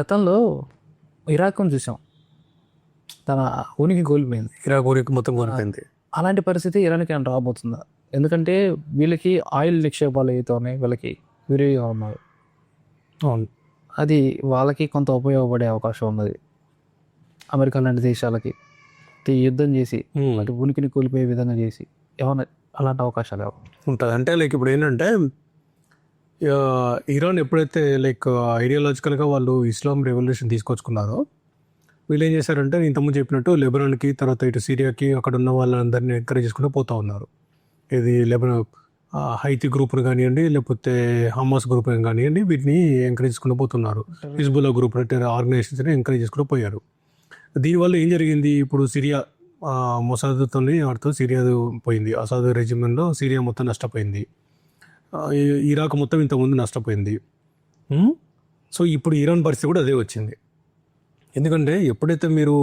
గతంలో ఇరాక్ను చూసాం. తన ఉనికి కోల్పోయింది. ఇరాక్ ఊరికి మొత్తం కొనిపోయింది అలాంటి పరిస్థితి ఇరాన్కి ఏమైనా రాబోతుందా? ఎందుకంటే వీళ్ళకి ఆయిల్ నిక్షేపాలు ఏవైతే ఉన్నాయో వీళ్ళకి విరివిగా ఉన్నాయి అవును. అది వాళ్ళకి కొంత ఉపయోగపడే అవకాశం ఉన్నది. అమెరికా లాంటి దేశాలకి. యుద్ధం చేసి. వాటి ఉనికిని కోల్పోయే విధంగా చేసి ఏమన్నా అలాంటి అవకాశాలు? ఉంటుంది అంటే లైక్ ఇప్పుడు ఏంటంటే ఇరాన్ ఎప్పుడైతే లైక్ ఐడియాలజికల్గా వాళ్ళు ఇస్లాం రెవల్యూషన్ తీసుకొచ్చుకున్నారో వీళ్ళు ఏం చేశారంటే నేను ఇంతకుముందు చెప్పినట్టు లెబనాన్కి తర్వాత ఇటు సిరియాకి అక్కడ ఉన్న వాళ్ళందరినీ ఎంకరేజ్ చేసుకుంటూ పోతా ఉన్నారు. ఇది లెబనాన్ హైతి గ్రూప్ని కానివ్వండి లేకపోతే హమాస్ గ్రూప్ కానివ్వండి వీటిని ఎంకరేజ్ చేసుకుంటూ పోతున్నారు. హిజ్బుల్లా గ్రూప్ ఆర్గనైజేషన్స్ని ఎంకరేజ్ చేసుకుంటూ పోయారు. దీనివల్ల ఏం జరిగింది? ఇప్పుడు సిరియా ఆ, ఆడుతూ సిరియా పోయింది. అసాదు రెజిమెంట్లో సిరియా మొత్తం నష్టపోయింది. ఇరాక్ మొత్తం ఇంతకుముందు నష్టపోయింది? సో ఇప్పుడు ఇరాన్ పరిస్థితి కూడా అదే వచ్చింది. ఎందుకంటే ఎప్పుడైతే మీరు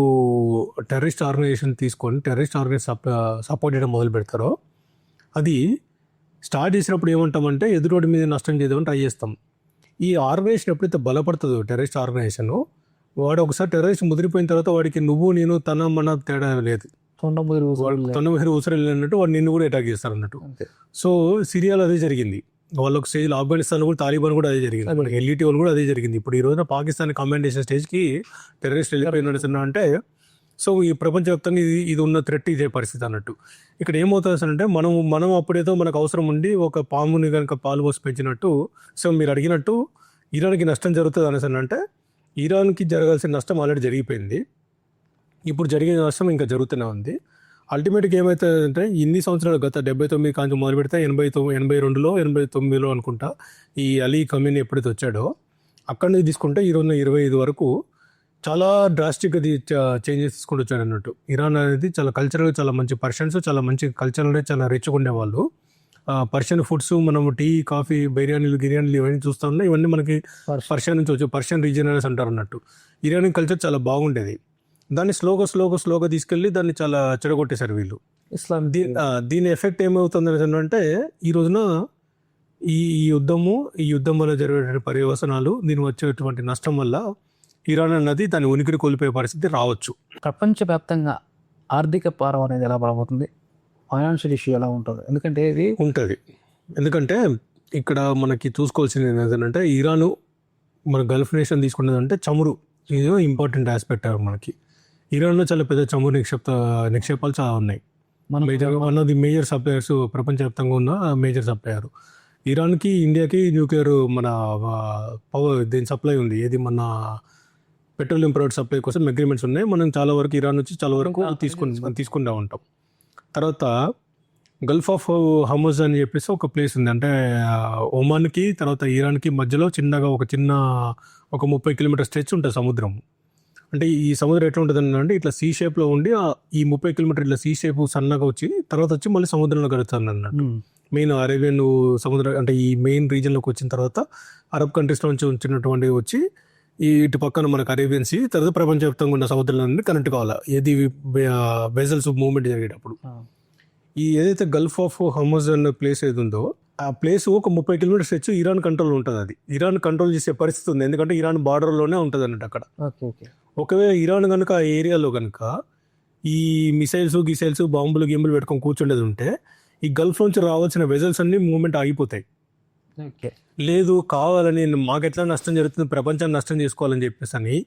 టెర్రరిస్ట్ ఆర్గనైజేషన్ తీసుకొని టెర్రరిస్ట్ ఆర్గనైజేషన్ సప్ సపోర్ట్ చేయడం మొదలు పెడతారో అది స్టార్ట్ చేసినప్పుడు ఏమంటామంటే ఎదురోడి మీద నష్టం చేద్దామని ట్రై చేస్తాం. ఈ ఆర్గనైజేషన్ ఎప్పుడైతే బలపడుతుందో టెర్రరిస్ట్ ఆర్గనైజేషన్ వాడు ఒకసారి టెర్రరిస్ట్ ముదిరిపోయిన తర్వాత వాడికి నువ్వు నేను తన మన తేడా లేదు. తొండ ముదిరి వాడు ఊసలు తన మీద ఊసరి వెళ్ళినట్టు వాడు నిన్ను కూడా అటాక్ చేస్తారు అన్నట్టు. సో సిరియాలో అదే జరిగింది. వాళ్ళొక స్టేజ్లో ఆఫ్ఘనిస్తాన్ కూడా తాలిబాన్ కూడా అదే జరిగింది. మనకి ఎల్ఈటీ వాళ్ళు కూడా అదే జరిగింది. ఇప్పుడు ఈ రోజున పాకిస్తాన్ కమాండ్ చేసిన స్టేజ్కి టెర్రరిస్ట్ వెళ్ళిపోయి నడుస్తున్నా అంటే సో ఈ ప్రపంచవ్యాప్తంగా ఇది ఇది ఉన్న థ్రెట్ ఇదే పరిస్థితి అన్నట్టు. ఇక్కడ ఏమవుతుంది అంటే మనం మనం అప్పుడేదో మనకు అవసరం ఉండి ఒక పాముని కనుక పాలు పోసి పెంచినట్టు సో మీరు అడిగినట్టు ఇరాన్కి నష్టం జరుగుతుంది అనేసి అంటే ఇరాన్కి జరగాల్సిన నష్టం ఆల్రెడీ జరిగిపోయింది. ఇప్పుడు జరిగే నష్టం ఇంకా జరుగుతూనే ఉంది. అల్టిమేట్గా ఏమవుతుందంటే ఇన్ని సంవత్సరాలు గత డెబ్బై తొమ్మిది కాంచి మొదలు పెడితే ఎనభై తొమ్మిది ఎనభై రెండులో ఎనభై తొమ్మిదిలో అనుకుంటా ఈ అలీ కమ్యూని ఎప్పుడైతే వచ్చాడో అక్కడి నుంచి తీసుకుంటే ఈ రోజున ఇరవై ఐదు వరకు చాలా డ్రాస్టిక్గా చేంజెస్ తీసుకుంటూ వచ్చాడు అన్నట్టు. ఇరాన్ అనేది చాలా కల్చరల్గా చాలా మంచి పర్షన్స్ చాలా మంచి కల్చర్ అనేది చాలా రిచ్గా ఉండేవాళ్ళు. పర్షియన్ ఫుడ్స్ మనం టీ కాఫీ బిర్యానీలు గిర్యానీలు ఇవన్నీ చూస్తా ఉన్నాయి ఇవన్నీ మనకి పర్షియన్ నుంచి వచ్చే పర్షియన్ రీజియనల్స్ అంటారు అన్నట్టు. ఇరానీ కల్చర్ చాలా బాగుండేది. దాన్ని స్లోగా స్లోగా స్లోగా తీసుకెళ్ళి దాన్ని చాలా చెడగొట్టేశారు వీళ్ళు. ఇస్లాం దీ దీని ఎఫెక్ట్ ఏమవుతుంది అంటే ఈ రోజున ఈ ఈ యుద్ధము ఈ యుద్ధం వల్ల జరిగే పర్యవసనాలు దీని వచ్చేటువంటి నష్టం వల్ల ఇరాన్ అన్నది దాని ఉనికిని కోల్పోయే పరిస్థితి రావచ్చు. ప్రపంచవ్యాప్తంగా ఆర్థిక భారం అనేది ఎలా పడబోతుంది ఫైనాన్షియల్ ఇష్యూ ఎలా ఉంటుంది? ఎందుకంటే ఇది ఉంటుంది. ఎందుకంటే ఇక్కడ మనకి చూసుకోవాల్సింది ఏంటంటే ఇరాను మన గల్ఫ్ నేషన్ తీసుకున్నదంటే చమురు. ఇది ఇంపార్టెంట్ ఆస్పెక్ట్ మనకి. ఇరాన్లో చాలా పెద్ద చమురు నిక్షేప నిక్షేపాలు చాలా ఉన్నాయి. మనం major one of the major suppliers ప్రపంచవ్యాప్తంగా ఉన్న మేజర్ సప్లయర్ ఇరాన్కి ఇండియాకి న్యూక్లియర్ మన పవర్ దీని సప్లై ఉంది. ఏది మన పెట్రోలియం ప్రొడక్ట్ సప్లై కోసం అగ్రిమెంట్స్ ఉన్నాయి. మనం చాలా వరకు ఇరాన్ నుంచి చాలా వరకు తీసుకుని తీసుకుంటా. ఉంటాం. తర్వాత గల్ఫ్ ఆఫ్ హమోజ్ అని చెప్పేసి ఒక ప్లేస్ ఉంది. అంటే ఒమాన్కి తర్వాత ఇరాన్కి మధ్యలో చిన్నగా ఒక చిన్న ఒక ముప్పై కిలోమీటర్ స్ట్రెచ్ ఉంటుంది సముద్రం. అంటే ఈ సముద్రం ఎట్లా ఉంటుంది అంటే ఇట్లా సీ షేప్లో ఉండి ఈ ముప్పై కిలోమీటర్ ఇట్లా సీ షేప్ సన్నగా వచ్చి తర్వాత వచ్చి మళ్ళీ సముద్రంలో కలుగుతుంది అన్నట్టు. మెయిన్ అరేబియన్ సముద్రం అంటే ఈ మెయిన్ రీజియన్లోకి వచ్చిన తర్వాత అరబ్ కంట్రీస్లో నుంచి వచ్చినటువంటి వచ్చి ఈ ఇటు పక్కన మనకు అరేబియన్ సీ తర్వాత ప్రపంచవ్యాప్తంగా ఉన్న సముద్రాలన్నీ కనెక్ట్ కావాలి? ఏది వెజల్స్ మూవ్మెంట్ జరిగేటప్పుడు. ఈ ఏదైతే గల్ఫ్ ఆఫ్ హమోజ్ అన్న ప్లేస్ ఏది ఉందో ఆ ప్లేస్ ఒక ముప్పై కిలోమీటర్స్ వచ్చి ఇరాన్ కంట్రోల్ ఉంటుంది అది. ఇరాన్ కంట్రోల్ చేసే పరిస్థితి ఉంది. ఎందుకంటే ఇరాన్ బార్డర్లోనే ఉంటుంది అన్నట్టు అక్కడ. Okay okay. ఒకవేళ ఇరాన్ కనుక ఆ ఏరియాలో కనుక ఈ మిసైల్స్ గిసైల్స్ బాంబులు గింబులు పెట్టుకొని కూర్చుండేది ఉంటే ఈ గల్ఫ్ నుంచి రావాల్సిన వెజల్స్ అన్ని మూవ్మెంట్ ఆగిపోతాయి. ఓకే. లేదు కావాలని మాకెట్లా నష్టం జరుగుతుంది ప్రపంచాన్ని నష్టం చేసుకోవాలని చెప్పేసి అని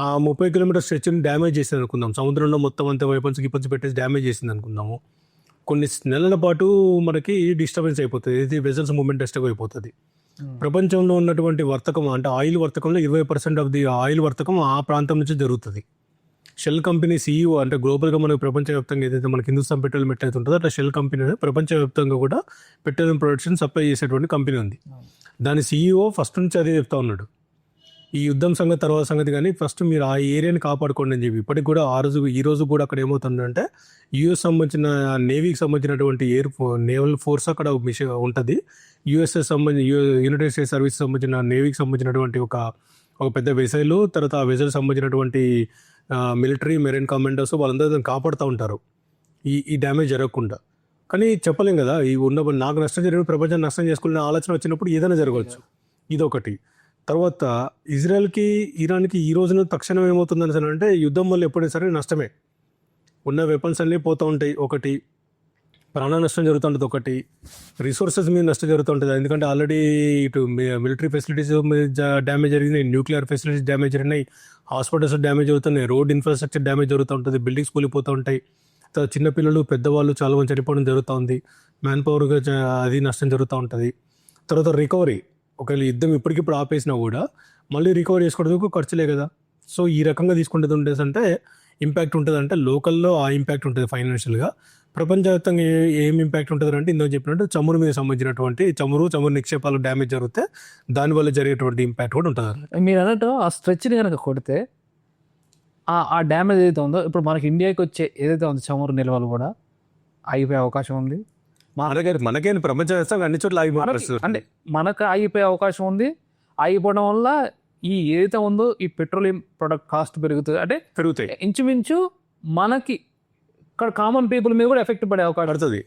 ఆ ముప్పై కిలోమీటర్ స్ట్రెచ్ని డ్యామేజ్ చేసింది అనుకుందాం. సముద్రంలో మొత్తం అంతా వైపన్స్ గిపన్స్ పెట్టేసి డ్యామేజ్ చేసింది అనుకుందాము. కొన్ని నెలల పాటు మనకి డిస్టర్బెన్స్ అయిపోతుంది ఇది వెజల్స్ మూవ్మెంట్ డిస్టర్బ్ అయిపోతుంది. ప్రపంచంలో ఉన్నటువంటి వర్తకం అంటే ఆయిల్ వర్తకంలో ఇరవై పర్సెంట్ ఆఫ్ ది ఆయిల్ వర్తకం ఆ ప్రాంతం నుంచి జరుగుతుంది. షెల్ కంపెనీ సీఈఓ అంటే గ్లోబల్గా మనకు ప్రపంచవ్యాప్తంగా ఏదైతే మనకి హిందుస్థాన్ పెట్రోలియం ఎట్లయితే ఉంటుందో అట్లా షెల్ కంపెనీ అనేది ప్రపంచవ్యాప్తంగా కూడా పెట్రోలియం ప్రొడక్షన్ సప్లై చేసేటువంటి కంపెనీ ఉంది. దాని సీఈఓ ఫస్ట్ నుంచి అదే చెప్తా ఉన్నాడు. ఈ యుద్ధం సంగతి తర్వాత సంగతి కానీ ఫస్ట్ మీరు ఆ ఏరియాని కాపాడుకోండి అని చెప్పి. ఇప్పటికి కూడా ఆ రోజు ఈ రోజు కూడా అక్కడ ఏమవుతుందంటే యుఎస్ సంబంధించిన నేవీకి సంబంధించినటువంటి ఎయిర్ నేవల్ ఫోర్స్ అక్కడ మిషన్ ఉంటుంది. యుఎస్ఎస్ సంబంధించి యునైటెడ్ స్టేట్స్ సర్వీస్ సంబంధించిన నేవీకి సంబంధించినటువంటి ఒక ఒక పెద్ద వెసైలు తర్వాత ఆ వెసైల్ సంబంధించినటువంటి మిలిటరీ మెరైన్ కమాండర్స్ వాళ్ళందరూ దాన్ని కాపాడుతూ ఉంటారు. ఈ ఈ డ్యామేజ్ జరగకుండా. కానీ చెప్పలేం కదా ఈ ఉన్న నాకు నష్టం జరిగిన ప్రపంచం నష్టం చేసుకునే ఆలోచన వచ్చినప్పుడు ఏదైనా జరగవచ్చు. ఇదొకటి. తర్వాత ఇజ్రాయెల్కి ఇరాన్కి ఈ రోజున తక్షణం ఏమవుతుందని సరే అంటే యుద్ధం వల్ల ఎప్పుడైనా సరే నష్టమే. ఉన్న వెపన్స్ అన్నీ పోతూ ఉంటాయి. ఒకటి ప్రాణ నష్టం జరుగుతుంటుంది. ఒకటి రిసోర్సెస్ మీద నష్టం జరుగుతుంటుంది. ఎందుకంటే ఆల్రెడీ ఇటు మిలిటరీ ఫెసిలిటీస్ డ్యామేజ్ జరిగినాయి. న్యూక్లియర్ ఫెసిలిటీస్ డ్యామేజ్ జరిగినాయి. హాస్పిటల్స్ డ్యామేజ్ అవుతున్నాయి రోడ్ ఇన్ఫ్రాస్ట్రక్చర్ డ్యామేజ్ జరుగుతూ ఉంటుంది బిల్డింగ్స్ కూలిపోతూ ఉంటాయి. చిన్నపిల్లలు పెద్దవాళ్ళు చాలా మంది చనిపోవడం జరుగుతూ ఉంది. మ్యాన్ పవర్గా అది నష్టం జరుగుతూ ఉంటుంది. తర్వాత రికవరీ ఒకవేళ యుద్ధం ఇప్పటికిప్పుడు ఆపేసినా కూడా మళ్ళీ రికవరీ చేసుకోవడానికి ఖర్చులే కదా. సో ఈ రకంగా తీసుకుంటుంది ఉండేసి అంటే ఇంపాక్ట్ ఉంటుంది అంటే లోకల్లో ఆ ఇంపాక్ట్ ఉంటుంది ఫైనాన్షియల్గా ప్రపంచవ్యాప్తంగా ఏం ఇంపాక్ట్ ఉంటుంది అంటే ఇందులో చెప్పినట్టు చమురు మీద సంబంధించినటువంటి చమురు చమురు నిక్షేపాలు డ్యామేజ్ జరిగితే దానివల్ల జరిగేటువంటి ఇంపాక్ట్ కూడా ఉంటుంది. మీరు అన్నట్టు ఆ స్ట్రెచ్ని కనుక కొడితే ఆ ఆ డ్యామేజ్ ఏదైతే ఉందో ఇప్పుడు మనకి ఇండియాకి వచ్చే ఏదైతే ఉందో చమురు నిల్వలు కూడా అయిపోయే అవకాశం ఉంది. మనకే మనకేం ప్రపంచవ్యాప్తంగా అన్ని చోట్ల ఆగి మనకి- అంటే మనకు ఆగిపోయే అవకాశం ఉంది. ఆగిపోవడం వల్ల ఈ ఏదైతే ఉందో ఈ పెట్రోలియం ప్రొడక్ట్ కాస్ట్ పెరుగుతుంది. అంటే పెరుగుతాయి. ఇంచుమించు మనకి ఇక్కడ కామన్ పీపుల్ మీద కూడా ఎఫెక్ట్ పడే అవకాశం పడుతుంది.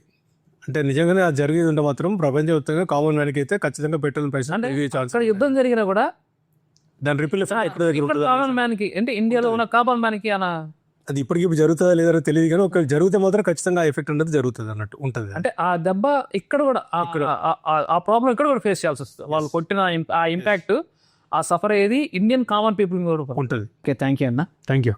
అంటే నిజంగానే అది జరిగేది ఉంటే మాత్రం ప్రపంచవ్యాప్తంగా కామన్ మ్యాన్కి అయితే ఖచ్చితంగా పెట్రోల్ ప్రైస్ అంటే యుద్ధం జరిగినా కూడా దాని రిపిల్ కామన్ మ్యాన్కి అంటే ఇండియాలో ఉన్న కామన్ మ్యాన్కి అన్న అది ఇప్పటికి జరుగుతుందా లేదా తెలియదు కానీ ఒక జరిగితే మాత్రం ఖచ్చితంగా ఆ ఎఫెక్ట్ అనేది జరుగుతుంది అన్నట్టు ఉంటుంది అంటే ఆ దెబ్బ ఇక్కడ కూడా ఆ- ఆ- ఆ- ఆ ప్రాబ్లం ఇక్కడ కూడా ఫేస్ చేయాల్సి వస్తుంది. వాళ్ళు కొట్టిన ఆ ఇంపాక్ట్ ఆ సఫర్ అయ్యేది ఇండియన్ కామన్ పీపుల్ కూడా ఉంటుంది. ఓకే థ్యాంక్ యూ అన్న. Thank you